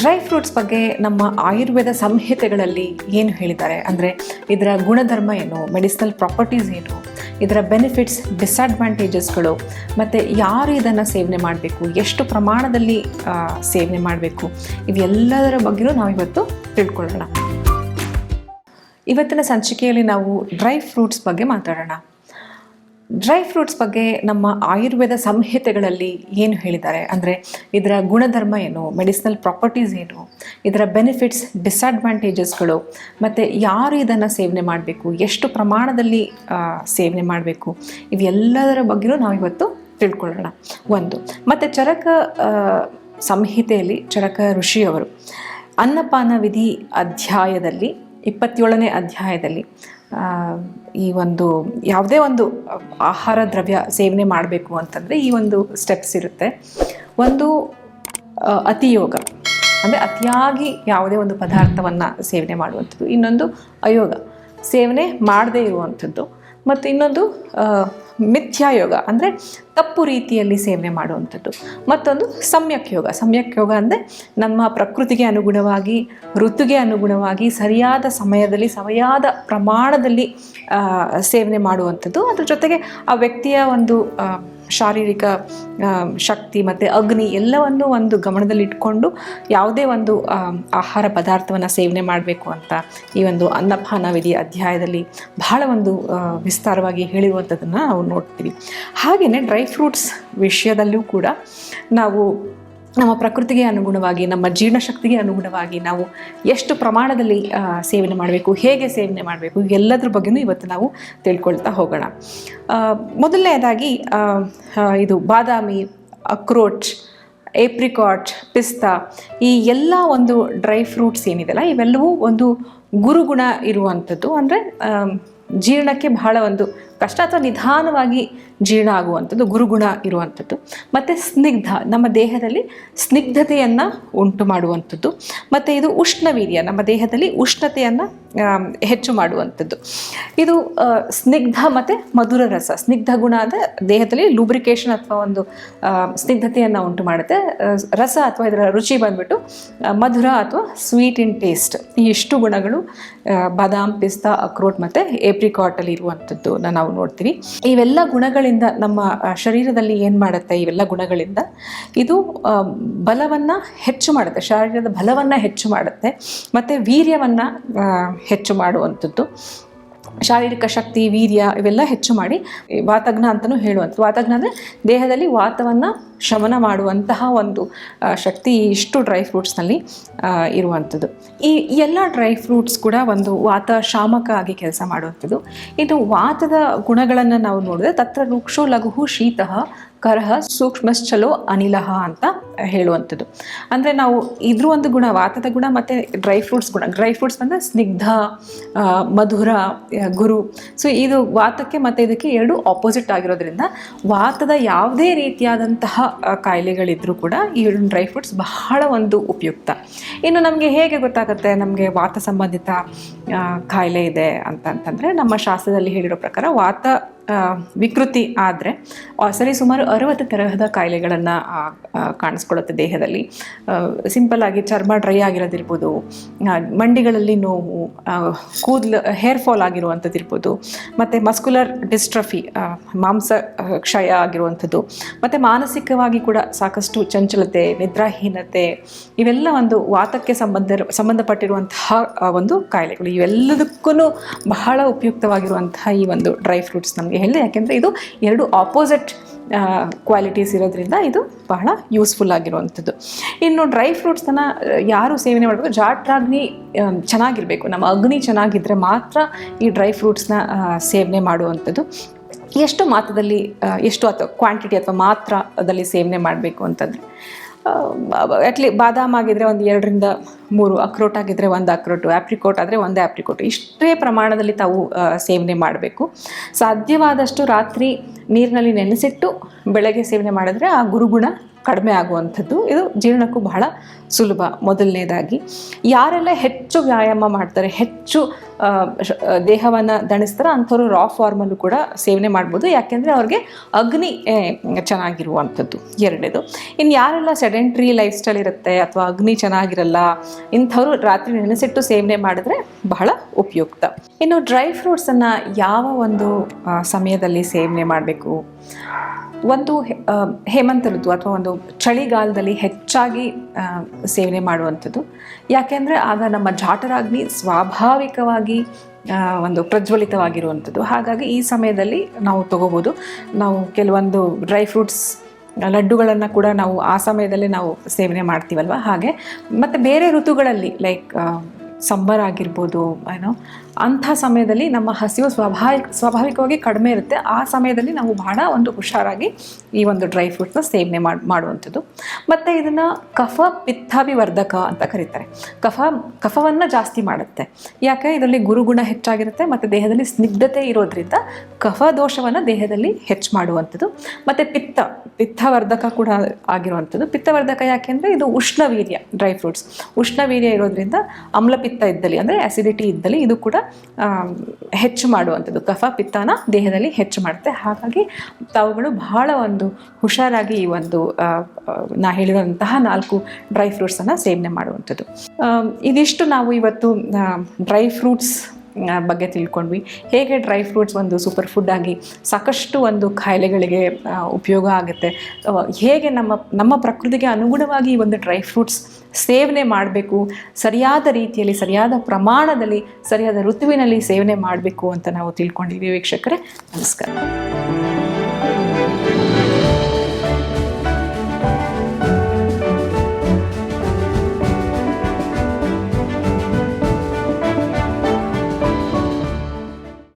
Dry fruits ಬಗ್ಗೆ ನಮ್ಮ ಆಯುರ್ವೇದ ಸಂಹಿತೆಗಳಲ್ಲಿ ಏನು ಹೇಳಿದ್ದಾರೆ? ಅಂದರೆ ಇದರ ಗುಣಧರ್ಮ ಏನು ಮೆಡಿಸಿನಲ್ ಪ್ರಾಪರ್ಟೀಸ್ ಏನು, ಇದರ ಬೆನಿಫಿಟ್ಸ್ ಡಿಸ್ಅಡ್ವಾಂಟೇಜಸ್ಗಳು ಮತ್ತು ಯಾರು ಇದನ್ನು ಸೇವನೆ ಮಾಡಬೇಕು, ಎಷ್ಟು ಪ್ರಮಾಣದಲ್ಲಿ ಸೇವನೆ ಮಾಡಬೇಕು, ಇವೆಲ್ಲದರ ಬಗ್ಗೆಯೂ ನಾವು ಇವತ್ತು ತಿಳ್ಕೊಳ್ಳೋಣ. ಇವತ್ತಿನ ಸಂಚಿಕೆಯಲ್ಲಿ ನಾವು ಡ್ರೈ ಫ್ರೂಟ್ಸ್ ಬಗ್ಗೆ ಮಾತಾಡೋಣ. ಡ್ರೈ ಫ್ರೂಟ್ಸ್ ಬಗ್ಗೆ ನಮ್ಮ ಆಯುರ್ವೇದ ಸಂಹಿತೆಗಳಲ್ಲಿ ಏನು ಹೇಳಿದ್ದಾರೆ? ಅಂದರೆ ಇದರ ಗುಣಧರ್ಮ ಏನು? ಮೆಡಿಸಿನಲ್ ಪ್ರಾಪರ್ಟೀಸ್ ಏನು? ಇದರ ಬೆನಿಫಿಟ್ಸ್ ಡಿಸ್ಅಡ್ವಾಂಟೇಜಸ್ಗಳು ಮತ್ತು ಯಾರು ಇದನ್ನು ಸೇವನೆ ಮಾಡಬೇಕು? ಎಷ್ಟು ಪ್ರಮಾಣದಲ್ಲಿ ಸೇವನೆ ಮಾಡಬೇಕು? ಇವೆಲ್ಲದರ ಬಗ್ಗೆಯೂ ನಾವು ಇವತ್ತು ತಿಳ್ಕೊಳ್ಳೋಣ. ಒಂದು, ಮತ್ತು ಚರಕ ಸಂಹಿತೆಯಲ್ಲಿ, ಚರಕ ಋಷಿಯವರು ಅನ್ನಪಾನ ವಿಧಿ ಅಧ್ಯಾಯದಲ್ಲಿ ಇಪ್ಪತ್ತೇಳನೇ ಅಧ್ಯಾಯದಲ್ಲಿ ಈ ಒಂದು ಯಾವುದೇ ಒಂದು ಆಹಾರ ದ್ರವ್ಯ ಸೇವನೆ ಮಾಡಬೇಕು ಅಂತಂದರೆ ಈ ಒಂದು ಸ್ಟೆಪ್ಸ್ ಇರುತ್ತೆ. ಒಂದು ಅತಿಯೋಗ. ಅಂದರೆ ಅತಿಯಾಗಿ ಯಾವುದೇ ಒಂದು ಪದಾರ್ಥವನ್ನು ಸೇವನೆ ಮಾಡುವಂಥದ್ದು. ಇನ್ನೊಂದು ಅಯೋಗ. ಸೇವನೆ ಮಾಡದೇ ಇರುವಂಥದ್ದು. ಮತ್ತು ಇನ್ನೊಂದು ಮಿಥ್ಯಾ ಮಿಥ್ಯಾಯೋಗ ಅಂದರೆ ತಪ್ಪು ರೀತಿಯಲ್ಲಿ ಸೇವನೆ ಮಾಡುವಂಥದ್ದು. ಮತ್ತೊಂದು, ಸಮ್ಯಕ್ ಯೋಗ. ಸಮ್ಯಕ್ ಯೋಗ ಅಂದರೆ ನಮ್ಮ ಪ್ರಕೃತಿಗೆ ಅನುಗುಣವಾಗಿ, ಋತುಗೆ ಅನುಗುಣವಾಗಿ, ಸರಿಯಾದ ಸಮಯದಲ್ಲಿ ಸರಿಯಾದ ಪ್ರಮಾಣದಲ್ಲಿ ಸೇವನೆ ಮಾಡುವಂಥದ್ದು. ಅದ್ರ ಜೊತೆಗೆ ಆ ವ್ಯಕ್ತಿಯ ಒಂದು ಶಾರೀರಿಕ ಶಕ್ತಿ ಮತ್ತು ಅಗ್ನಿ ಎಲ್ಲವನ್ನು ಒಂದು ಗಮನದಲ್ಲಿಟ್ಕೊಂಡು ಯಾವುದೇ ಒಂದು ಆಹಾರ ಪದಾರ್ಥವನ್ನು ಸೇವನೆ ಮಾಡಬೇಕು ಅಂತ ಈ ಒಂದು ಅನ್ನಪಾನ ವಿಧಿ ಅಧ್ಯಾಯದಲ್ಲಿ ಬಹಳ ಒಂದು ವಿಸ್ತಾರವಾಗಿ ಹೇಳಿರುವಂಥದ್ದನ್ನು ನಾವು ನೋಡ್ತೀವಿ. ಹಾಗೆಯೇ ಡ್ರೈ ಫ್ರೂಟ್ಸ್ ವಿಷಯದಲ್ಲೂ ಕೂಡ ನಾವು ನಮ್ಮ ಪ್ರಕೃತಿಗೆ ಅನುಗುಣವಾಗಿ, ನಮ್ಮ ಜೀರ್ಣಶಕ್ತಿಗೆ ಅನುಗುಣವಾಗಿ ನಾವು ಎಷ್ಟು ಪ್ರಮಾಣದಲ್ಲಿ ಸೇವನೆ ಮಾಡಬೇಕು, ಹೇಗೆ ಸೇವನೆ ಮಾಡಬೇಕು, ಎಲ್ಲದ್ರ ಬಗ್ಗೆನೂ ಇವತ್ತು ನಾವು ತಿಳ್ಕೊಳ್ತಾ ಹೋಗೋಣ. ಮೊದಲನೇದಾಗಿ ಇದು ಬಾದಾಮಿ ಅಕ್ರೋಟ್ ಏಪ್ರಿಕಾಟ್, ಪಿಸ್ತಾ, ಈ ಎಲ್ಲ ಒಂದು ಡ್ರೈ ಫ್ರೂಟ್ಸ್ ಏನಿದೆಲ್ಲ ಇವೆಲ್ಲವೂ ಒಂದು ಗುರುಗುಣ ಇರುವಂಥದ್ದು. ಅಂದರೆ ಜೀರ್ಣಕ್ಕೆ ಬಹಳ ಒಂದು ಕಷ್ಟ ಅಥವಾ ನಿಧಾನವಾಗಿ ಜೀರ್ಣ ಆಗುವಂಥದ್ದು, ಗುರುಗುಣ ಇರುವಂಥದ್ದು. ಮತ್ತು ಸ್ನಿಗ್ಧ, ನಮ್ಮ ದೇಹದಲ್ಲಿ ಸ್ನಿಗ್ಧತೆಯನ್ನು ಉಂಟು ಮಾಡುವಂಥದ್ದು. ಮತ್ತು ಇದು ಉಷ್ಣವೀರ್ಯ, ನಮ್ಮ ದೇಹದಲ್ಲಿ ಉಷ್ಣತೆಯನ್ನು ಹೆಚ್ಚು ಮಾಡುವಂಥದ್ದು. ಇದು ಸ್ನಿಗ್ಧ ಮತ್ತು ಮಧುರ ರಸ, ಸ್ನಿಗ್ಧ ಗುಣ ಅಂದರೆ ದೇಹದಲ್ಲಿ ಲೂಬ್ರಿಕೇಶನ್ ಅಥವಾ ಒಂದು ಸ್ನಿಗ್ಧತೆಯನ್ನು ಉಂಟು ಮಾಡುತ್ತೆ. ರಸ ಅಥವಾ ಇದರ ರುಚಿ ಬಂದ್ಬಿಟ್ಟು ಮಧುರ ಅಥವಾ ಸ್ವೀಟ್ ಇನ್ ಟೇಸ್ಟ್ ಈ ಇಷ್ಟು ಗುಣಗಳು ಬಾದಾಮ್, ಪಿಸ್ತಾ ಅಕ್ರೋಟ್ ಮತ್ತು ಏಪ್ರಿಕಾಟಲ್ಲಿ ಇರುವಂಥದ್ದು ನಾವು ನೋಡ್ತೀವಿ. ಇವೆಲ್ಲ ಗುಣಗಳಿಂದ ನಮ್ಮ ಶರೀರದಲ್ಲಿ ಏನು ಮಾಡುತ್ತೆ ಇವೆಲ್ಲ ಗುಣಗಳಿಂದ? ಇದು ಬಲವನ್ನು ಹೆಚ್ಚು ಮಾಡುತ್ತೆ. ಶರೀರದ ಬಲವನ್ನು ಹೆಚ್ಚು ಮಾಡುತ್ತೆ. ಮತ್ತು ವೀರ್ಯವನ್ನು ಹೆಚ್ಚು ಮಾಡುವಂಥದ್ದು. ಶಾರೀರಿಕ ಶಕ್ತಿ, ವೀರ್ಯ ಇವೆಲ್ಲ ಹೆಚ್ಚು ಮಾಡಿ ವಾತಜ್ಞ ಅಂತಲೂ ಹೇಳುವಂಥದ್ದು. ವಾತಜ್ಞ ಅಂದರೆ ದೇಹದಲ್ಲಿ ವಾತವನ್ನು ಶಮನ ಮಾಡುವಂತಹ ಒಂದು ಶಕ್ತಿ ಇಷ್ಟು ಡ್ರೈ ಫ್ರೂಟ್ಸ್ನಲ್ಲಿ ಇರುವಂಥದ್ದು. ಈ ಎಲ್ಲ ಡ್ರೈ ಫ್ರೂಟ್ಸ್ ಕೂಡ ಒಂದು ವಾತ ಶಾಮಕ ಆಗಿ ಕೆಲಸ ಮಾಡುವಂಥದ್ದು. ಇದು ವಾತದ ಗುಣಗಳನ್ನು ನಾವು ನೋಡಿದ್ರೆ ತತ್ರ ರುಕ್ಷೋ ಲಘು ಶೀತಃ ಕರಹ ಸೂಕ್ಷ್ಮಶ್ಚಲೋ ಅನಿಲಹ ಅಂತ ಹೇಳುವಂಥದ್ದು. ಅಂದರೆ ನಾವು ಇದ್ರ ಒಂದು ಗುಣ, ವಾತದ ಗುಣ ಮತ್ತು ಡ್ರೈ ಫ್ರೂಟ್ಸ್ ಗುಣ. ಡ್ರೈ ಫ್ರೂಟ್ಸ್ ಅಂದರೆ ಸ್ನಿಗ್ಧ ಮಧುರ ಗುರು. ಸೊ ಇದು ವಾತಕ್ಕೆ ಮತ್ತು ಇದಕ್ಕೆ ಎರಡು ಆಪೋಸಿಟ್ ಆಗಿರೋದ್ರಿಂದ ವಾತದ ಯಾವುದೇ ರೀತಿಯಾದಂತಹ ಕಾಯಿಲೆಗಳಿದ್ರೂ ಕೂಡ ಈ ಡ್ರೈ ಫ್ರೂಟ್ಸ್ ಬಹಳ ಒಂದು ಉಪಯುಕ್ತ. ಇನ್ನು ನಮಗೆ ಹೇಗೆ ಗೊತ್ತಾಗುತ್ತೆ? ನಮಗೆ ವಾತ ಸಂಬಂಧಿತ ಕಾಯಿಲೆ ಇದೆ ಅಂತಂತಂದರೆ ನಮ್ಮ ಶಾಸ್ತ್ರದಲ್ಲಿ ಹೇಳಿರೋ ಪ್ರಕಾರ ವಾತ ವಿಕೃತಿ ಆದರೆ ಸರಿ ಸುಮಾರು ಅರವತ್ತು ತರಹದ ಕಾಯಿಲೆಗಳನ್ನು ಕಾಣಿಸ್ಕೊಳ್ಳುತ್ತೆ ದೇಹದಲ್ಲಿ. ಸಿಂಪಲ್ ಆಗಿ ಚರ್ಮ ಡ್ರೈ ಆಗಿರೋದಿರ್ಬೋದು ಮಂಡಿಗಳಲ್ಲಿ ನೋವು ಕೂದಲು, ಹೇರ್ ಫಾಲ್ ಆಗಿರುವಂಥದ್ದು ಇರ್ಬೋದು ಮತ್ತು ಮಸ್ಕುಲರ್ ಡಿಸ್ಟ್ರಫಿ ಮಾಂಸ ಕ್ಷಯ ಆಗಿರುವಂಥದ್ದು, ಮತ್ತು ಮಾನಸಿಕವಾಗಿ ಕೂಡ ಸಾಕಷ್ಟು ಚಂಚಲತೆ, ನಿದ್ರಾಹೀನತೆ, ಇವೆಲ್ಲ ಒಂದು ವಾತಕ್ಕೆ ಸಂಬಂಧ ಸಂಬಂಧಪಟ್ಟಿರುವಂತಹ ಒಂದು ಕಾಯಿಲೆಗಳು. ಇವೆಲ್ಲದಕ್ಕೂ ಬಹಳ ಉಪಯುಕ್ತವಾಗಿರುವಂತಹ ಈ ಒಂದು ಡ್ರೈ ಫ್ರೂಟ್ಸ್ ನಮಗೆ ಹೇಳಿದೆ, ಯಾಕೆಂದರೆ ಇದು ಎರಡು ಆಪೋಸಿಟ್ ಕ್ವಾಲಿಟೀಸ್ ಇರೋದ್ರಿಂದ ಇದು ಬಹಳ ಯೂಸ್ಫುಲ್ ಆಗಿರುವಂಥದ್ದು. ಇನ್ನು ಡ್ರೈ ಫ್ರೂಟ್ಸನ್ನು ಯಾರು ಸೇವನೆ ಮಾಡಬೇಕು? ಜಾಟ್ರಾಗ್ನಿ ಚೆನ್ನಾಗಿರಬೇಕು. ನಮ್ಮ ಅಗ್ನಿ ಚೆನ್ನಾಗಿದ್ದರೆ ಮಾತ್ರ ಈ ಡ್ರೈ ಫ್ರೂಟ್ಸ್ನ ಸೇವನೆ ಮಾಡುವಂಥದ್ದು. ಎಷ್ಟು ಮಾತ್ರದಲ್ಲಿ ಎಷ್ಟು ಅಥವಾ ಕ್ವಾಂಟಿಟಿ ಅಥವಾ ಮಾತ್ರದಲ್ಲಿ ಸೇವನೆ ಮಾಡಬೇಕು ಅಂತಂದರೆ ಅಟ್ಲಿ ಬಾದಾಮ್ ಆಗಿದ್ದರೆ ಒಂದು ಎರಡರಿಂದ ಮೂರು ಅಕ್ರೋಟ್ ಆಗಿದ್ದರೆ ಒಂದು ಅಕ್ರೋಟು ಆಪ್ರಿಕೋಟ್ ಆದರೆ ಒಂದು ಆಪ್ರಿಕೋಟು ಇಷ್ಟೇ ಪ್ರಮಾಣದಲ್ಲಿ ತಾವು ಸೇವನೆ ಮಾಡಬೇಕು. ಸಾಧ್ಯವಾದಷ್ಟು ರಾತ್ರಿ ನೀರಿನಲ್ಲಿ ನೆನೆಸಿಟ್ಟು ಬೆಳಗ್ಗೆ ಸೇವನೆ ಮಾಡಿದ್ರೆ ಆ ಗುರುಗುಣ ಕಡಿಮೆ ಆಗುವಂಥದ್ದು. ಇದು ಜೀರ್ಣಕ್ಕೂ ಬಹಳ ಸುಲಭ. ಮೊದಲನೇದಾಗಿ, ಯಾರೆಲ್ಲ ಹೆಚ್ಚು ವ್ಯಾಯಾಮ ಮಾಡ್ತಾರೆ, ಹೆಚ್ಚು ದೇಹವನ್ನು ದಣಿಸ್ತಾರೆ ಅಂಥವ್ರು ರಾ ಫಾರ್ಮಲ್ಲೂ ಕೂಡ ಸೇವನೆ ಮಾಡ್ಬೋದು. ಯಾಕೆಂದರೆ ಅವ್ರಿಗೆ ಅಗ್ನಿ ಚೆನ್ನಾಗಿರುವಂಥದ್ದು. ಎರಡನೇದು ಇನ್ನು ಯಾರೆಲ್ಲ ಸೆಡೆಂಟ್ರಿ ಲೈಫ್ ಸ್ಟೈಲ್ ಇರುತ್ತೆ ಅಥವಾ ಅಗ್ನಿ ಚೆನ್ನಾಗಿರಲ್ಲ, ಇಂಥವ್ರು ರಾತ್ರಿ ನೆನೆಸಿಟ್ಟು ಸೇವನೆ ಮಾಡಿದ್ರೆ ಬಹಳ ಉಪಯುಕ್ತ. ಇನ್ನು ಡ್ರೈ ಫ್ರೂಟ್ಸನ್ನು ಯಾವ ಒಂದು ಸಮಯದಲ್ಲಿ ಸೇವನೆ ಮಾಡಬೇಕು? ಒಂದು ಹೇಮಂತ ಋತು ಅಥವಾ ಒಂದು ಚಳಿಗಾಲದಲ್ಲಿ ಹೆಚ್ಚಾಗಿ ಸೇವನೆ ಮಾಡುವಂಥದ್ದು. ಯಾಕೆಂದರೆ ಆಗ ನಮ್ಮ ಜಾಟರಾಗ್ನಿ ಸ್ವಾಭಾವಿಕವಾಗಿ ಒಂದು ಪ್ರಜ್ವಲಿತವಾಗಿರುವಂಥದ್ದು. ಹಾಗಾಗಿ ಈ ಸಮಯದಲ್ಲಿ ನಾವು ತಗೋಬೋದು. ನಾವು ಕೆಲವೊಂದು ಡ್ರೈ ಫ್ರೂಟ್ಸ್, ಲಡ್ಡುಗಳನ್ನು ಕೂಡ ನಾವು ಆ ಸಮಯದಲ್ಲಿ ನಾವು ಸೇವನೆ ಮಾಡ್ತೀವಲ್ವ? ಹಾಗೆ. ಮತ್ತು ಬೇರೆ ಋತುಗಳಲ್ಲಿ, ಲೈಕ್ ಸಮ್ಮರ್ ಆಗಿರ್ಬೋದು ಏನೋ ಅಂಥ ಸಮಯದಲ್ಲಿ ನಮ್ಮ ಹಸಿವು ಸ್ವಾಭಾವಿಕ ಸ್ವಾಭಾವಿಕವಾಗಿ ಕಡಿಮೆ ಇರುತ್ತೆ. ಆ ಸಮಯದಲ್ಲಿ ನಾವು ಬಹಳ ಒಂದು ಹುಷಾರಾಗಿ ಈ ಒಂದು ಡ್ರೈ ಫ್ರೂಟ್ಸ್ನ ಸೇವನೆ ಮಾಡಿ, ಮಾಡುವಂಥದ್ದು. ಮತ್ತು ಇದನ್ನು ಕಫ ಪಿತ್ತಾಭಿವರ್ಧಕ ಅಂತ ಕರೀತಾರೆ. ಕಫ, ಕಫವನ್ನು ಜಾಸ್ತಿ ಮಾಡುತ್ತೆ. ಯಾಕೆ? ಇದರಲ್ಲಿ ಗುರುಗುಣ ಹೆಚ್ಚಾಗಿರುತ್ತೆ, ಮತ್ತು ದೇಹದಲ್ಲಿ ಸ್ನಿಗ್ಧತೆ ಇರೋದ್ರಿಂದ ಕಫ ದೋಷವನ್ನು ದೇಹದಲ್ಲಿ ಹೆಚ್ಚು ಮಾಡುವಂಥದ್ದು. ಮತ್ತು ಪಿತ್ತ, ಪಿತ್ತವರ್ಧಕ ಕೂಡ ಆಗಿರುವಂಥದ್ದು. ಪಿತ್ತವರ್ಧಕ ಯಾಕೆಂದರೆ ಇದು ಉಷ್ಣವೀರ್ಯ ಡ್ರೈ ಫ್ರೂಟ್ಸ್ ಉಷ್ಣವೀರ್ಯ ಇರೋದ್ರಿಂದ ಅಮ್ಲಪಿತ್ತ ಇದ್ದಲ್ಲಿ, ಅಂದರೆ ಆಸಿಡಿಟಿ ಇದ್ದಲ್ಲಿ ಇದು ಕೂಡ ಹೆಚ್ಚು ಮಾಡುವಂಥದ್ದು. ಕಫ ಪಿತ್ತನ ದೇಹದಲ್ಲಿ ಹೆಚ್ಚು ಮಾಡುತ್ತೆ. ಹಾಗಾಗಿ ತಾವುಗಳು ಬಹಳ ಒಂದು ಹುಷಾರಾಗಿ ಈ ಒಂದು ನಾ ಹೇಳಿರುವಂತಹ ನಾಲ್ಕು ಡ್ರೈ ಫ್ರೂಟ್ಸನ್ನು ಸೇವನೆ ಮಾಡುವಂಥದ್ದು. ಇದಿಷ್ಟು ನಾವು ಇವತ್ತು ಡ್ರೈ ಫ್ರೂಟ್ಸ್ ಬಗ್ಗೆ ತಿಳ್ಕೊಂಡ್ವಿ. ಹೇಗೆ ಡ್ರೈ ಫ್ರೂಟ್ಸ್ ಒಂದು ಸೂಪರ್ ಫುಡ್ ಆಗಿ ಸಾಕಷ್ಟು ಒಂದು ಕಾಯಿಲೆಗಳಿಗೆ ಉಪಯೋಗ ಆಗುತ್ತೆ. ಹೇಗೆ ನಮ್ಮ ನಮ್ಮ ಪ್ರಕೃತಿಗೆ ಅನುಗುಣವಾಗಿ ಒಂದು ಡ್ರೈ ಫ್ರೂಟ್ಸ್ ಸೇವನೆ ಮಾಡಬೇಕು, ಸರಿಯಾದ ರೀತಿಯಲ್ಲಿ, ಸರಿಯಾದ ಪ್ರಮಾಣದಲ್ಲಿ, ಸರಿಯಾದ ಋತುವಿನಲ್ಲಿ ಸೇವನೆ ಮಾಡಬೇಕು ಅಂತ ನಾವು ತಿಳ್ಕೊಂಡಿದ್ದೀವಿ ವೀಕ್ಷಕರೇ. ನಮಸ್ಕಾರ.